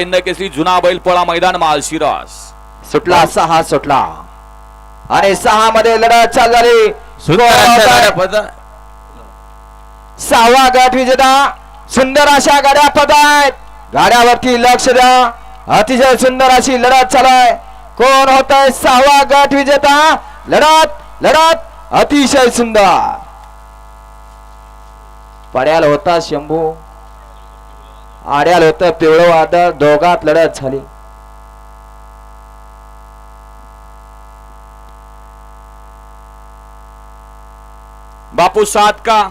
इंद केसरी जुना बैलपोळा मैदान माळशिरस सुटला सहा सुटला. आणि सहा मध्ये लढत चाल झाली. सुंदर अशा गाड्या पदा. सहावा गट विजेता सुंदर अशा गाड्या पद आहेत. गाड्यावरती लक्ष द्या. अतिशय सुंदर अशी लढत चालू आहे. कोण होत आहे सहावा गट विजेता? लढत लढत अतिशय सुंदर. पड्याल होता शंभू. आड्याल होत पिवळं वादळ दोघात लढत झाली. बापू सात का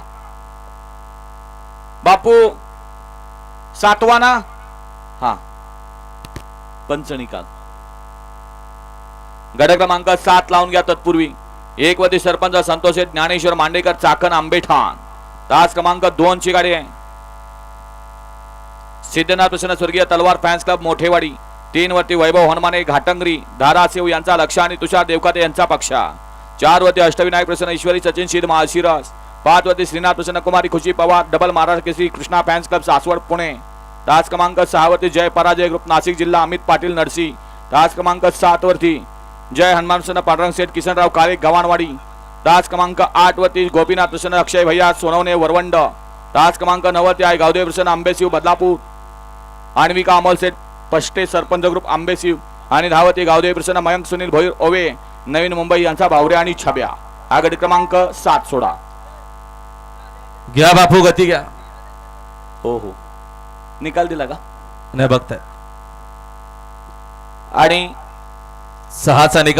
बापू सातवा ना हा. पंच निकाल गड क्रमांक सात लावून घ्या तत्पूर्वी. एक वती सरपंच संतोष ज्ञानेश्वर मांडेकर चाकण आंबेठाण. तास क्रमांक दोन ची गाडी आहे. सिद्धनाथ प्रसन्न स्वर्गीय तलवार फॅन्स क्लब मोठेवाडी. तीन वरती वैभव हनुमाने घाटंगरी धाराशिव यांचा लक्ष आणि तुषार देवकाते यांचा पक्षा. चार वरती अष्टविनायक प्रसन्न ईश्वरी सचिन शीर महाशिरस पाच वरती Shrinath Prasanna Kumari Khushi Pawar double Maharashtra Kesari Krishna fans club Saswad Pune. तास क्रमांक सहा वरती जय पराजय ग्रुप नाशिक जिल्हा अमित पाटील नरसी. तास क्रमांक सात वरती जय हनुमान प्रसन्न पांडुरंग सेठ किसनराव काळे गव्हाणवाडी. तास क्रमांक आठ वरती गोपीनाथ प्रसन्न अक्षय भैया सोनवणे वरवंड. तास क्रमांक नव्वद आहे गावदेव प्रसन्न आंबेसिव बदलापूर. आणविका अमोल सेठ पष्टे सरपंच ग्रुप आंबेसिव आणि धावती गावदेव प्रसन्न मयंक सुनील भोईर ओवे नवीन मुंबई यांचा भावऱ्या आणि छब्या. हा गट क्रमांक सात सोडा घ्या बापू गती घ्या. हो हो. निकाल दिला का? नाही बघताय. आणि सहाचा निकाल.